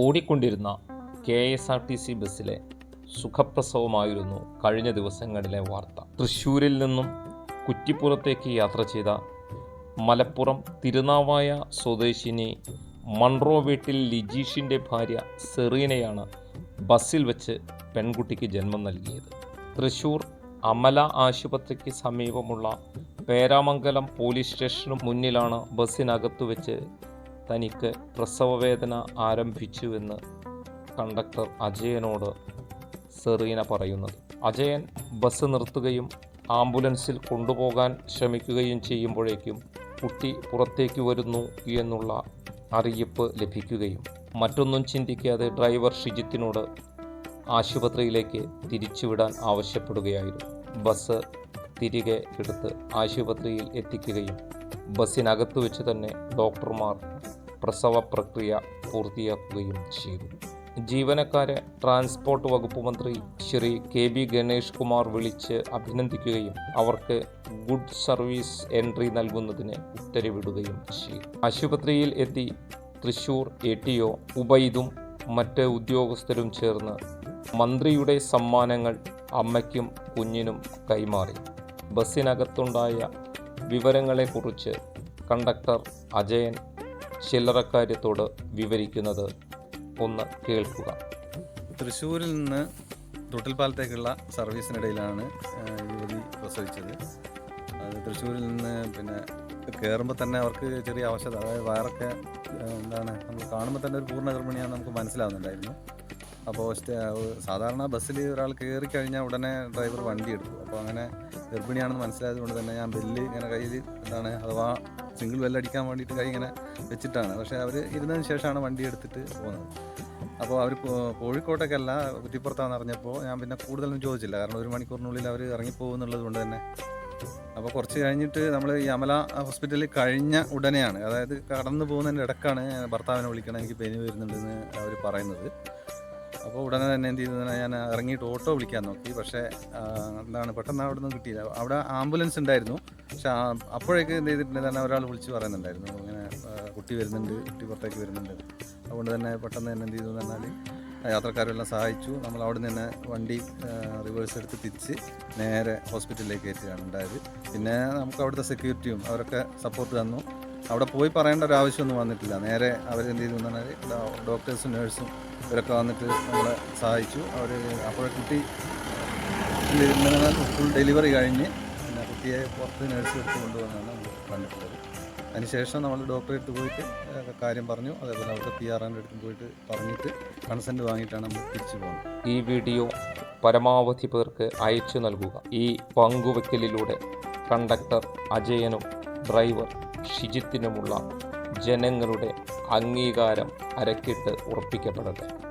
ഓടിക്കൊണ്ടിരുന്ന K S R T C ബസ്സിലെ സുഖപ്രസവമായിരുന്നു കഴിഞ്ഞ ദിവസങ്ങളിലെ വാർത്ത. തൃശ്ശൂരിൽ നിന്നും കുറ്റിപ്പുറത്തേക്ക് യാത്ര ചെയ്ത മലപ്പുറം തിരുനാവായ സ്വദേശിനി മൺറോ വീട്ടിൽ ലിജീഷിന്റെ ഭാര്യ സെറീനയാണ് ബസ്സിൽ വെച്ച് പെൺകുട്ടിക്ക് ജന്മം നൽകിയത്. തൃശ്ശൂർ അമല ആശുപത്രിക്ക് സമീപമുള്ള പേരാമംഗലം പോലീസ് സ്റ്റേഷന് മുന്നിലാണ് ബസ്സിനകത്തു വെച്ച് തനിക്ക് പ്രസവവേദന ആരംഭിച്ചുവെന്ന് കണ്ടക്ടർ അജയനോട് സെറീന പറയുന്നത്. അജയൻ ബസ് നിർത്തുകയും ആംബുലൻസിൽ കൊണ്ടുപോകാൻ ശ്രമിക്കുകയും ചെയ്യുമ്പോഴേക്കും കുട്ടി പുറത്തേക്ക് വരുന്നു എന്നുള്ള അറിയിപ്പ് ലഭിക്കുകയും മറ്റൊന്നും ചിന്തിക്കാതെ ഡ്രൈവർ ഷിജിത്തിനോട് ആശുപത്രിയിലേക്ക് തിരിച്ചുവിടാൻ ആവശ്യപ്പെടുകയായിരുന്നു. ബസ് തിരികെ എടുത്ത് ആശുപത്രിയിൽ എത്തിക്കുകയും ബസ്സിനകത്ത് വെച്ച് തന്നെ ഡോക്ടർമാർ പ്രസവ പ്രക്രിയ പൂർത്തിയാക്കുകയും ചെയ്തു. ജീവനക്കാരെ ട്രാൻസ്പോർട്ട് വകുപ്പ് മന്ത്രി ശ്രീ കെ ബി ഗണേഷ് കുമാർ വിളിച്ച് അഭിനന്ദിക്കുകയും അവർക്ക് ഗുഡ് സർവീസ് എൻട്രി നൽകുന്നതിന് ഉത്തരവിടുകയും ചെയ്തു. ആശുപത്രിയിൽ എത്തി തൃശൂർ എ ടി ഒ ഉബൈദും മറ്റ് ഉദ്യോഗസ്ഥരും ചേർന്ന് മന്ത്രിയുടെ സമ്മാനങ്ങൾ അമ്മയ്ക്കും കുഞ്ഞിനും കൈമാറി. ബസ്സിനകത്തുണ്ടായ വിവരങ്ങളെക്കുറിച്ച് കണ്ടക്ടർ അജയൻ ചില്ലറക്കാര്യത്തോട് വിവരിക്കുന്നത് ഒന്ന് കേൾക്കുക. തൃശ്ശൂരിൽ നിന്ന് തൊട്ടിൽപ്പാലത്തേക്കുള്ള സർവീസിനിടയിലാണ് യുവതി പ്രസവിച്ചത്. അത് തൃശ്ശൂരിൽ നിന്ന് പിന്നെ കയറുമ്പോൾ തന്നെ അവർക്ക് ചെറിയ അവശത അതായത് വയറൊക്കെ എന്താണ് നമ്മൾ കാണുമ്പോൾ തന്നെ ഒരു പൂർണ ഗർഭിണിയാണ് നമുക്ക് മനസ്സിലാവുന്നുണ്ടായിരുന്നു. അപ്പോൾ സാധാരണ ബസ്സിൽ ഒരാൾ കയറി കഴിഞ്ഞാൽ ഉടനെ ഡ്രൈവർ വണ്ടി എടുക്കും. അപ്പോൾ അങ്ങനെ ഗർഭിണിയാണെന്ന് മനസ്സിലായത് കൊണ്ട് തന്നെ ഞാൻ ബെല്ല് ഇങ്ങനെ കയ്യിൽ എന്താണ് അഥവാ സിംഗിൾ ബെല്ല് അടിക്കാൻ വേണ്ടിയിട്ട് കൈ ഇങ്ങനെ വെച്ചിട്ടാണ്. പക്ഷേ അവർ ഇരുന്നതിന് ശേഷമാണ് വണ്ടി എടുത്തിട്ട് പോകുന്നത്. അപ്പോൾ അവർ കോഴിക്കോട്ടേക്കല്ല കുറ്റിപ്പുറത്താണെന്ന് അറിഞ്ഞപ്പോൾ ഞാൻ പിന്നെ കൂടുതലൊന്നും ചോദിച്ചില്ല. കാരണം ഒരു മണിക്കൂറിനുള്ളിൽ അവർ ഇറങ്ങിപ്പോകുന്നുള്ളത് കൊണ്ട് തന്നെ. അപ്പോൾ കുറച്ച് കഴിഞ്ഞിട്ട് നമ്മൾ ഈ അമല ഹോസ്പിറ്റലിൽ കഴിഞ്ഞ ഉടനെയാണ് അതായത് കടന്നു പോകുന്നതിന്റെ ഇടക്കാണ് ഭർത്താവിനെ വിളിക്കണം എനിക്ക് പെനി വരുന്നുണ്ടെന്ന് അവർ പറയുന്നത്. അപ്പോൾ ഉടനെ തന്നെ എന്ത് ചെയ്തു? ഞാൻ ഇറങ്ങിയിട്ട് ഓട്ടോ വിളിക്കാൻ നോക്കി. പക്ഷേ എന്താണ് പെട്ടെന്ന് അവിടെ നിന്ന് കിട്ടിയില്ല. അവിടെ ആംബുലൻസ് ഉണ്ടായിരുന്നു. പക്ഷെ അപ്പോഴേക്ക് എന്ത് ചെയ്തിട്ടുണ്ട്? തന്നെ ഒരാൾ വിളിച്ച് പറയുന്നുണ്ടായിരുന്നു. ഇങ്ങനെ കുട്ടി വരുന്നുണ്ട് കുട്ടി പുറത്തേക്ക് വരുന്നുണ്ട്. അതുകൊണ്ട് തന്നെ പെട്ടെന്ന് തന്നെ എന്ത് ചെയ്തു എന്ന് പറഞ്ഞാൽ യാത്രക്കാരെല്ലാം സഹായിച്ചു. നമ്മൾ അവിടെ നിന്ന് തന്നെ വണ്ടി റിവേഴ്സ് എടുത്ത് തിരിച്ച് നേരെ ഹോസ്പിറ്റലിലേക്ക് എത്തിയാണ് ഉണ്ടായത്. പിന്നെ നമുക്ക് അവിടുത്തെ സെക്യൂരിറ്റിയും അവരൊക്കെ സപ്പോർട്ട് തന്നു. അവിടെ പോയി പറയേണ്ട ഒരു ആവശ്യമൊന്നും വന്നിട്ടില്ല. നേരെ അവരെന്ത് ചെയ്തു പറഞ്ഞാൽ ഡോക്ടേഴ്സും നേഴ്സും ഇവരൊക്കെ വന്നിട്ട് നമ്മളെ സഹായിച്ചു. അവർ അപ്പോൾ കുട്ടി ഫുൾ ഡെലിവറി കഴിഞ്ഞ് പിന്നെ കുട്ടിയെ പുറത്ത് നേഴ്സ് എടുത്ത് കൊണ്ടുവന്നാണ് നമ്മൾ കണ്ടിട്ടുള്ളത്. അതിനുശേഷം നമ്മൾ ഡോക്ടറെ അടുത്ത് പോയിട്ട് കാര്യം പറഞ്ഞു. അതേപോലെ അവരുടെ പി ആർ എന്റെ അടുത്ത് പോയിട്ട് പറഞ്ഞിട്ട് കൺസെന്റ് വാങ്ങിയിട്ടാണ് നമ്മൾ തിരിച്ചു പോകുന്നത്. ഈ വീഡിയോ പരമാവധി പേർക്ക് അയച്ചു നൽകുക. ഈ പങ്കുവെക്കലിലൂടെ കണ്ടക്ടർ അജയനും ഡ്രൈവർ ഷിജിത്തിനുമുള്ള ജനങ്ങളുടെ അംഗീകാരം അരക്കിട്ട് ഉറപ്പിക്കപ്പെടട്ടെ